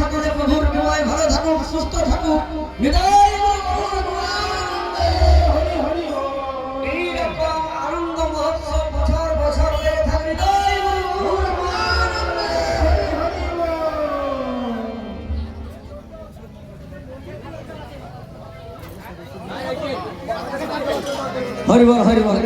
সকলে প্রভুর কৃপায় ভালো থাকুক সুস্থ থাকুক। নিতাই আনন্দ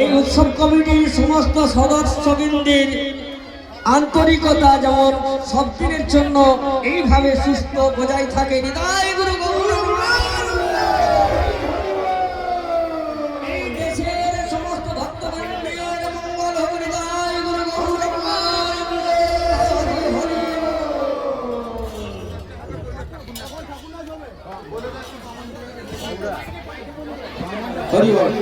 এই উৎসব কমিটির সমস্ত সদস্যবৃন্দের আন্তরিকতা যেমন সব দিনের জন্য এইভাবে সুস্থ বজায় থাকে। গৌরঙ্গ।